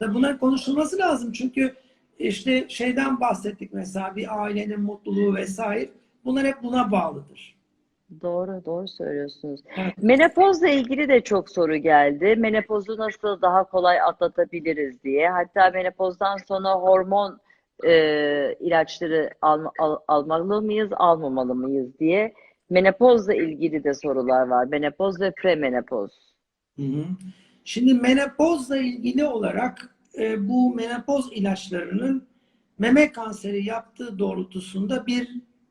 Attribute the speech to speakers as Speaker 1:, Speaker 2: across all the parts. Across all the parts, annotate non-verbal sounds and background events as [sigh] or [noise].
Speaker 1: Tabii Bunlar konuşulması lazım çünkü işte şeyden bahsettik mesela bir ailenin mutluluğu vesaire. Bunlar hep buna bağlıdır.
Speaker 2: Doğru, doğru söylüyorsunuz.
Speaker 1: Evet.
Speaker 2: Menopozla ilgili de çok soru geldi. Menopozu nasıl daha kolay atlatabiliriz diye. Hatta menopozdan sonra hormon e, ilaçları alma- al- almalı mıyız, almamalı mıyız diye. Menopozla ilgili de sorular var. Menopoz ve premenopoz.
Speaker 1: Hı hı. Şimdi menopozla ilgili olarak e, bu menopoz ilaçlarının meme kanseri yaptığı doğrultusunda bir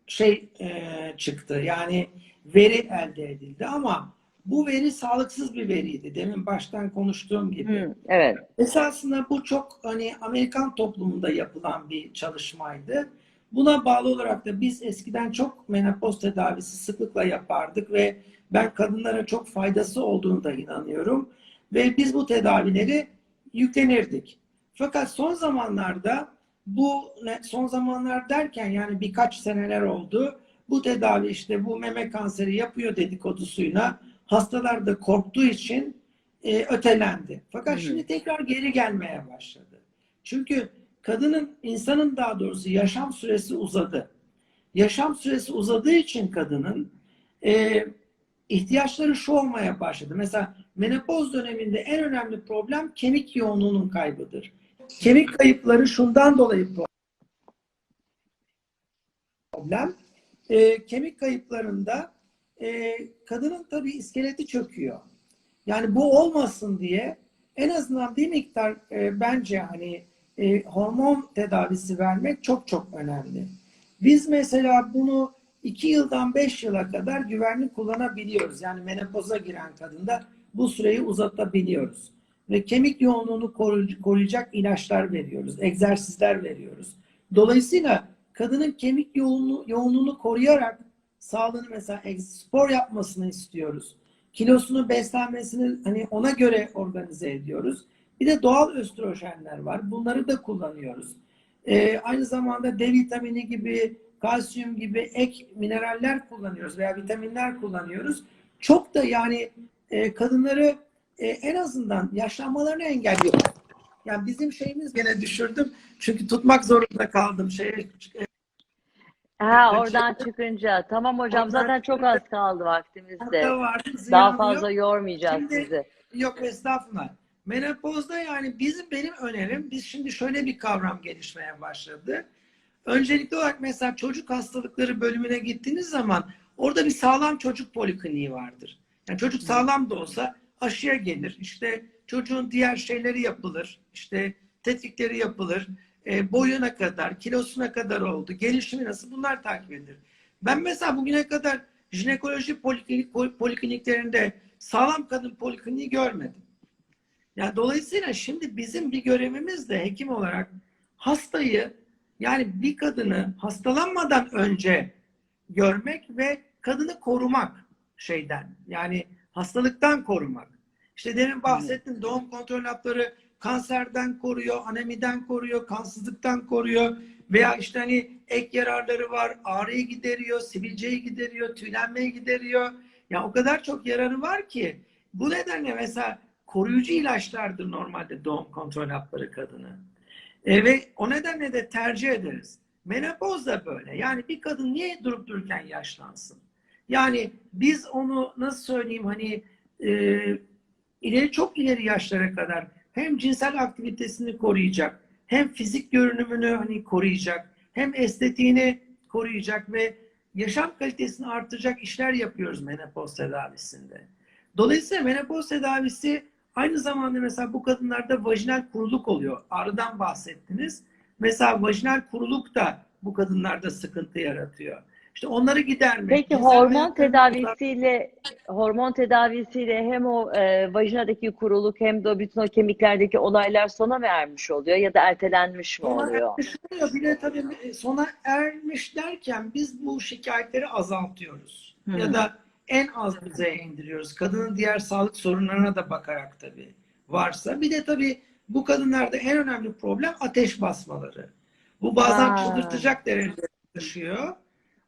Speaker 1: şey e, çıktı. Yani veri elde edildi ama bu veri sağlıksız bir veriydi. Demin baştan konuştuğum gibi.
Speaker 2: Hı, evet.
Speaker 1: Esasında bu çok hani Amerikan toplumunda yapılan bir çalışmaydı. Buna bağlı olarak da biz eskiden çok menopoz tedavisi sıklıkla yapardık ve ben kadınlara çok faydası olduğunu da inanıyorum. Ve biz bu tedavileri yüklenirdik. Fakat son zamanlarda bu son zamanlar derken yani birkaç seneler oldu. Bu tedavi işte bu meme kanseri yapıyor dedikodusuyla hastalar da korktuğu için e, ötelendi. Fakat
Speaker 2: hı.
Speaker 1: şimdi tekrar geri gelmeye başladı. Çünkü kadının, insanın daha doğrusu yaşam süresi uzadı. Yaşam süresi uzadığı için kadının e, ihtiyaçları şu olmaya başladı. Mesela menopoz döneminde en önemli problem kemik yoğunluğunun kaybıdır. Kemik kayıpları şundan dolayı problem. E, kemik kayıplarında e, kadının tabii iskeleti çöküyor. Yani bu olmasın diye en azından bir miktar e, bence hani e, hormon tedavisi vermek çok çok önemli. Biz mesela bunu 2 yıldan 5 yıla kadar güvenli kullanabiliyoruz. Yani menopoza giren kadında bu süreyi uzatabiliyoruz. Ve kemik yoğunluğunu koru- koruyacak ilaçlar veriyoruz, egzersizler veriyoruz. Dolayısıyla kadının kemik yoğunluğu, yoğunluğunu koruyarak sağlığını mesela spor yapmasını istiyoruz. Kilosunu, beslenmesini hani ona göre organize ediyoruz. Bir de doğal östrojenler var. Bunları da kullanıyoruz. Ee, aynı zamanda D vitamini gibi, kalsiyum gibi ek mineraller kullanıyoruz veya vitaminler kullanıyoruz. Çok da yani e, kadınları e, en azından yaşlanmalarını engelliyor. Yani bizim şeyimiz gene düşürdüm. Çünkü tutmak zorunda kaldım. Şeye,
Speaker 2: Ha oradan çıkınca. Tamam hocam
Speaker 1: Oradan
Speaker 2: zaten çok az kaldı vaktimizde.
Speaker 1: Vardı,
Speaker 2: Daha fazla
Speaker 1: yok.
Speaker 2: yormayacağız
Speaker 1: Şimdi-
Speaker 2: sizi.
Speaker 1: Yok estağfurullah. Menopozda yani bizim benim önerim biz şimdi şöyle bir kavram gelişmeye başladı. Öncelikli olarak mesela çocuk hastalıkları bölümüne gittiğiniz zaman orada bir sağlam çocuk polikliniği vardır. Yani çocuk sağlam da olsa aşıya gelir. İşte çocuğun diğer şeyleri yapılır. İşte tetkikleri yapılır. E, boyuna kadar, kilosuna kadar oldu, gelişimi nasıl bunlar takip edilir. Ben mesela bugüne kadar jinekoloji poliklinik, polikliniklerinde sağlam kadın polikliniği görmedim. Yani dolayısıyla şimdi bizim bir görevimiz de hekim olarak hastayı yani bir kadını hastalanmadan önce görmek ve kadını korumak şeyden yani hastalıktan korumak. İşte demin bahsettim doğum kontrol hapları kanserden koruyor, anemiden koruyor, kansızlıktan koruyor veya işte hani ek yararları var, ağrıyı gideriyor, sivilceyi gideriyor, tüylenmeyi gideriyor. Ya o kadar çok yararı var ki bu nedenle mesela koruyucu ilaçlardır normalde doğum kontrol hapları kadını. E, ve o nedenle de tercih ederiz. Menopoz da böyle. Yani bir kadın niye durup dururken yaşlansın? Yani biz onu nasıl söyleyeyim hani e, ileri çok ileri yaşlara kadar hem cinsel aktivitesini koruyacak, hem fizik görünümünü hani koruyacak, hem estetiğini koruyacak ve yaşam kalitesini artıracak işler yapıyoruz menopoz tedavisinde. Dolayısıyla menopoz tedavisi aynı zamanda mesela bu kadınlarda vajinal kuruluk oluyor. Ağrıdan bahsettiniz. Mesela vajinal kuruluk da bu kadınlarda sıkıntı yaratıyor. İşte onları gidermek.
Speaker 2: Peki
Speaker 1: cinsel
Speaker 2: hormon tedavisiyle hormon tedavisiyle hem o e, vajinadaki kuruluk hem de o bütün o kemiklerdeki olaylar sona mı ermiş oluyor ya da ertelenmiş mi
Speaker 1: Sona
Speaker 2: oluyor?
Speaker 1: ermiş oluyor. Bir de tabii e, sona ermiş derken biz bu şikayetleri azaltıyoruz.
Speaker 2: Hı.
Speaker 1: Ya da en az düzeye indiriyoruz. Kadının diğer sağlık sorunlarına da bakarak tabii varsa. Bir de tabii bu kadınlarda en önemli problem ateş basmaları. Bu bazen
Speaker 2: Ha.
Speaker 1: çıldırtacak derecede taşıyor.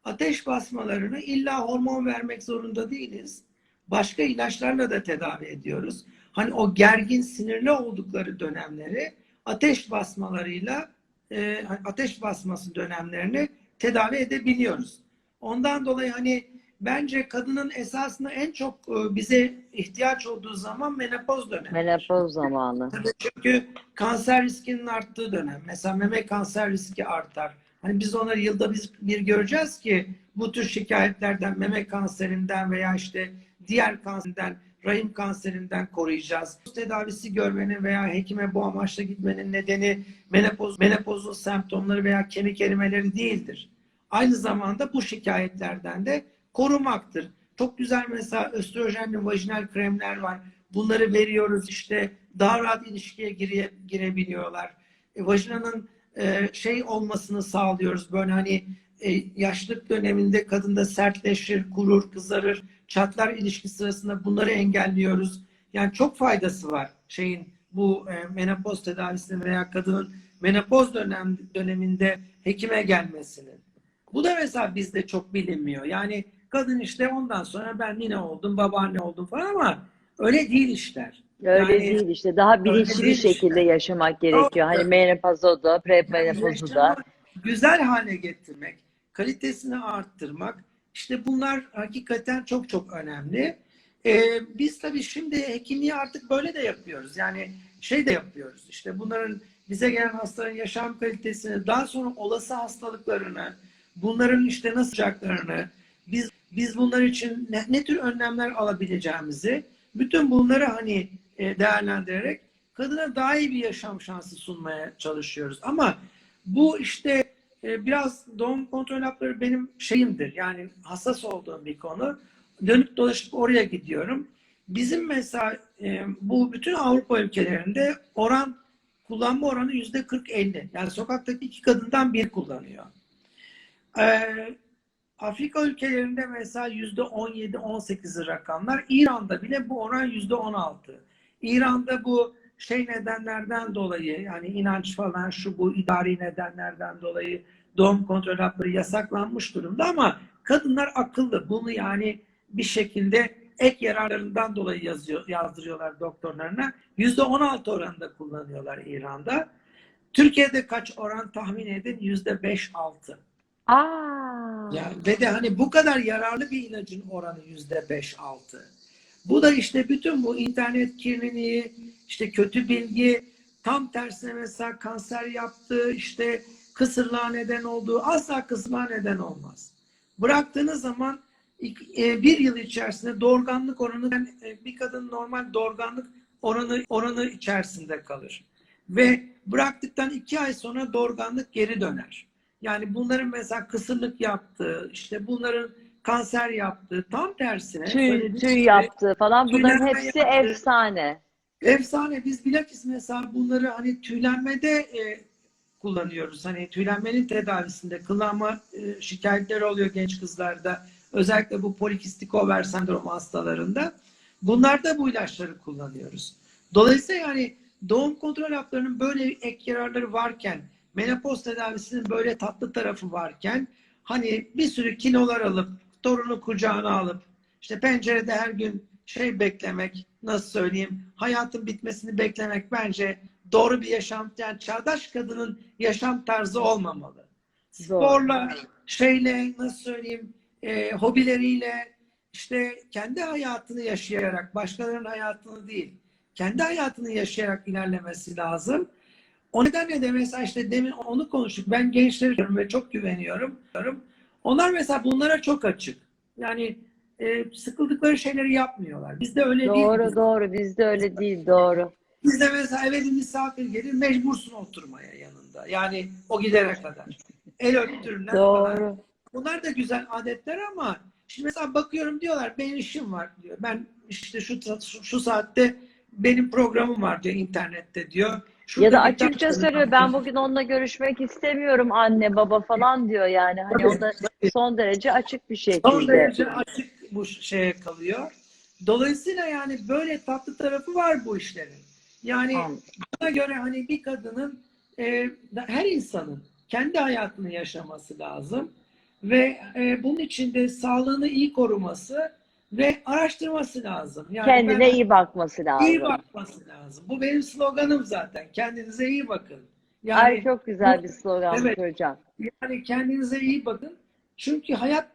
Speaker 1: Ateş basmalarını illa hormon vermek zorunda değiliz. Başka ilaçlarla da tedavi ediyoruz. Hani o gergin, sinirli oldukları dönemleri ateş basmalarıyla e, ateş basması dönemlerini tedavi edebiliyoruz. Ondan dolayı hani bence kadının esasında en çok e, bize ihtiyaç olduğu zaman menopoz dönemi.
Speaker 2: Menopoz zamanı.
Speaker 1: Tabii çünkü kanser riskinin arttığı dönem. Mesela meme kanser riski artar. Hani biz onları yılda biz bir göreceğiz ki bu tür şikayetlerden, meme kanserinden veya işte diğer kanserden, rahim kanserinden koruyacağız. Tedavisi görmenin veya hekime bu amaçla gitmenin nedeni menopoz, menopozun semptomları veya kemik erimeleri değildir. Aynı zamanda bu şikayetlerden de korumaktır. Çok güzel mesela östrojenli vajinal kremler var. Bunları veriyoruz işte daha rahat ilişkiye gire, girebiliyorlar. E, vajinanın e, şey olmasını sağlıyoruz. Böyle hani e, yaşlık döneminde kadında sertleşir, kurur, kızarır, çatlar ilişki sırasında bunları engelliyoruz. Yani çok faydası var şeyin bu e, menopoz tedavisinin veya kadının menopoz dönem döneminde hekime gelmesinin. Bu da mesela bizde çok bilinmiyor. Yani kadın işte ondan sonra ben nine oldum, babaanne oldum falan ama öyle değil işler.
Speaker 2: Öyle
Speaker 1: Yani-
Speaker 2: değil işte. Daha bilinçli bir şekilde yaşamak gerekiyor. Hani menopozu da, premenopozu da.
Speaker 1: güzel hale getirmek, kalitesini arttırmak, işte bunlar hakikaten çok çok önemli. Ee, biz tabii şimdi hekimliği artık böyle de yapıyoruz. Yani şey de yapıyoruz. İşte bunların bize gelen hastaların yaşam kalitesini, daha sonra olası hastalıklarını, bunların işte nasıl olacaklarını, biz biz bunlar için ne, ne tür önlemler alabileceğimizi, bütün bunları hani değerlendirerek kadına daha iyi bir yaşam şansı sunmaya çalışıyoruz. Ama bu işte e, biraz doğum kontrol hapları benim şeyimdir. Yani hassas olduğum bir konu. Dönüp dolaşıp oraya gidiyorum. Bizim mesela e, bu bütün Avrupa ülkelerinde oran kullanma oranı yüzde 40-50. Yani sokaktaki iki kadından bir kullanıyor. Afrika ülkelerinde mesela yüzde 17-18 rakamlar. İran'da bile bu oran yüzde 16. İran'da bu şey nedenlerden dolayı yani inanç falan şu bu idari nedenlerden dolayı doğum kontrol hapları yasaklanmış durumda ama kadınlar akıllı. Bunu yani bir şekilde ek yararlarından dolayı yazıyor, yazdırıyorlar doktorlarına. Yüzde 16 oranında kullanıyorlar İran'da. Türkiye'de kaç oran tahmin edin? Yüzde 5-6.
Speaker 2: Aa.
Speaker 1: Yani ve de hani bu kadar yararlı bir ilacın oranı yüzde beş altı. Bu da işte bütün bu internet kirliliği, işte kötü bilgi, tam tersine mesela kanser yaptığı, işte kısırlığa neden olduğu asla kısma neden olmaz. Bıraktığınız zaman e, bir yıl içerisinde doğurganlık oranı e, bir kadın normal doğurganlık oranı oranı içerisinde kalır. Ve bıraktıktan iki ay sonra doğurganlık geri döner. Yani bunların mesela kısırlık yaptığı, işte bunların kanser yaptığı tam tersine.
Speaker 2: Tüy, tüy
Speaker 1: gibi
Speaker 2: yaptı falan. Bunların hepsi
Speaker 1: yaptı.
Speaker 2: efsane.
Speaker 1: Efsane. Biz bilakis mesela bunları hani tüylenmede e, kullanıyoruz. Hani tüylenmenin tedavisinde kılama e, şikayetleri oluyor genç kızlarda. Özellikle bu polikistik over sendromu hastalarında. Bunlarda bu ilaçları kullanıyoruz. Dolayısıyla yani doğum kontrol haplarının böyle ek yararları varken, menopoz tedavisinin böyle tatlı tarafı varken, hani bir sürü kilolar alıp, torunu kucağına alıp, işte pencerede her gün şey beklemek, nasıl söyleyeyim, hayatın bitmesini beklemek bence doğru bir yaşam, yani çağdaş kadının yaşam tarzı olmamalı. Sporla, şeyle, nasıl söyleyeyim, e, hobileriyle, işte kendi hayatını yaşayarak, başkalarının hayatını değil, kendi hayatını yaşayarak ilerlemesi lazım. O nedenle de mesela işte demin onu konuştuk. Ben görüyorum ve çok güveniyorum. Onlar mesela bunlara çok açık. Yani e, sıkıldıkları şeyleri yapmıyorlar. Bizde öyle değil.
Speaker 2: Doğru doğru. Bizde öyle değil. Doğru.
Speaker 1: Bizde mesela eve bir misafir gelir mecbursun oturmaya yanında. Yani o gidene kadar. El öptürürler falan.
Speaker 2: Doğru.
Speaker 1: Bunlar da güzel adetler ama şimdi mesela bakıyorum diyorlar benim işim var diyor. Ben işte şu, şu, şu saatte benim programım var diyor internette diyor. Şurada
Speaker 2: Ya da açıkça söylüyor ben bugün onunla görüşmek istemiyorum anne baba falan diyor yani. Hani o da son derece açık bir
Speaker 1: Son
Speaker 2: şekilde.
Speaker 1: derece açık bu şeye kalıyor. Dolayısıyla yani böyle tatlı tarafı var bu işlerin. Yani
Speaker 2: Tamam.
Speaker 1: bana göre hani bir kadının e, her insanın kendi hayatını yaşaması lazım ve e, bunun için de sağlığını iyi koruması ve araştırması lazım. Yani
Speaker 2: Kendine
Speaker 1: ben-
Speaker 2: iyi bakması lazım.
Speaker 1: iyi bakması lazım. Bu benim sloganım zaten. Kendinize iyi bakın. Yani
Speaker 2: Ay çok güzel
Speaker 1: bu-
Speaker 2: bir sloganmış
Speaker 1: Evet.
Speaker 2: hocam.
Speaker 1: yani kendinize iyi bakın. Çünkü hayat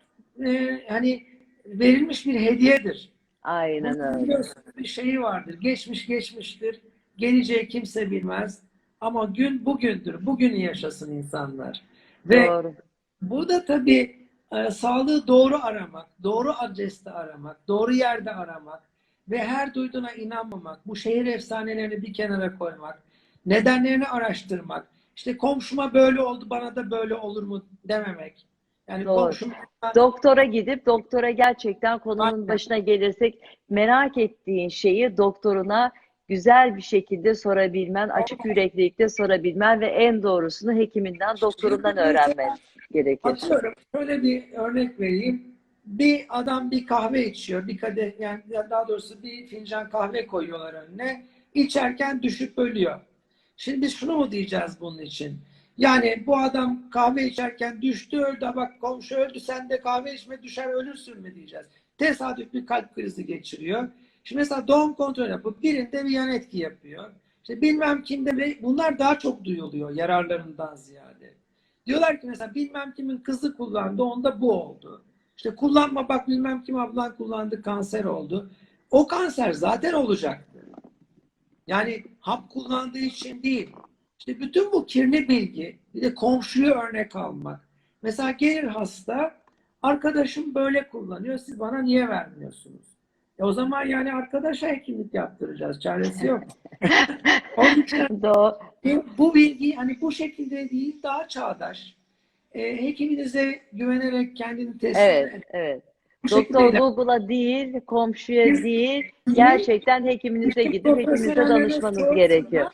Speaker 1: e, hani verilmiş bir hediyedir.
Speaker 2: Aynen
Speaker 1: Bunun
Speaker 2: öyle.
Speaker 1: bir şeyi vardır. Geçmiş geçmiştir. Geleceği kimse bilmez. Ama gün bugündür. Bugünü yaşasın insanlar. Ve
Speaker 2: Doğru.
Speaker 1: burada tabii e, sağlığı doğru aramak, doğru adreste aramak, doğru yerde aramak ve her duyduğuna inanmamak, bu şehir efsanelerini bir kenara koymak, nedenlerini araştırmak, işte komşuma böyle oldu bana da böyle olur mu dememek. Yani
Speaker 2: Doğru.
Speaker 1: komşum
Speaker 2: Doktora gidip doktora gerçekten konunun
Speaker 1: Aynen.
Speaker 2: başına gelirsek merak ettiğin şeyi doktoruna güzel bir şekilde sorabilmen, açık yüreklilikte sorabilmen ve en doğrusunu hekiminden, doktorundan öğrenmen gerekir.
Speaker 1: Atıyorum şöyle bir örnek vereyim. Bir adam bir kahve içiyor. Bir kadeh yani daha doğrusu bir fincan kahve koyuyorlar önüne. İçerken düşüp ölüyor. Şimdi biz şunu mu diyeceğiz bunun için? Yani bu adam kahve içerken düştü öldü. Bak komşu öldü sen de kahve içme düşer ölürsün mü diyeceğiz. Tesadüf bir kalp krizi geçiriyor. Şimdi mesela doğum kontrolü yapıp birinde bir yan etki yapıyor. İşte bilmem kimde bunlar daha çok duyuluyor yararlarından ziyade. Diyorlar ki mesela bilmem kimin kızı kullandı onda bu oldu. İşte kullanma bak bilmem kim ablan kullandı kanser oldu. O kanser zaten olacaktı. Yani hap kullandığı için değil. İşte bütün bu kirli bilgi bir de komşuyu örnek almak. Mesela gelir hasta arkadaşım böyle kullanıyor siz bana niye vermiyorsunuz? E o zaman yani arkadaşa hekimlik yaptıracağız. Çaresi yok. [laughs] Onun için
Speaker 2: Doğru.
Speaker 1: bu, bilgi hani bu şekilde değil daha çağdaş. E, hekiminize güvenerek kendini teslim
Speaker 2: Evet,
Speaker 1: edin.
Speaker 2: evet.
Speaker 1: Bu
Speaker 2: Doktor Google'a değil, komşuya
Speaker 1: Biz-
Speaker 2: değil, gerçekten hekiminize gidip hekiminize danışmanız gerekiyor.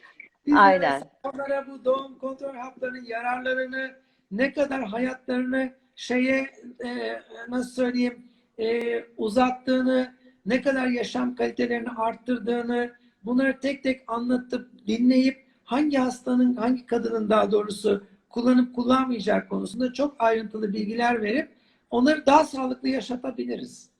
Speaker 2: Aynen.
Speaker 1: Onlara bu doğum kontrol haplarının yararlarını, ne kadar hayatlarını şeye e, nasıl söyleyeyim e, uzattığını, ne kadar yaşam kalitelerini arttırdığını bunları tek tek anlatıp dinleyip hangi hastanın, hangi kadının daha doğrusu kullanıp kullanmayacak konusunda çok ayrıntılı bilgiler verip onları daha sağlıklı yaşatabiliriz.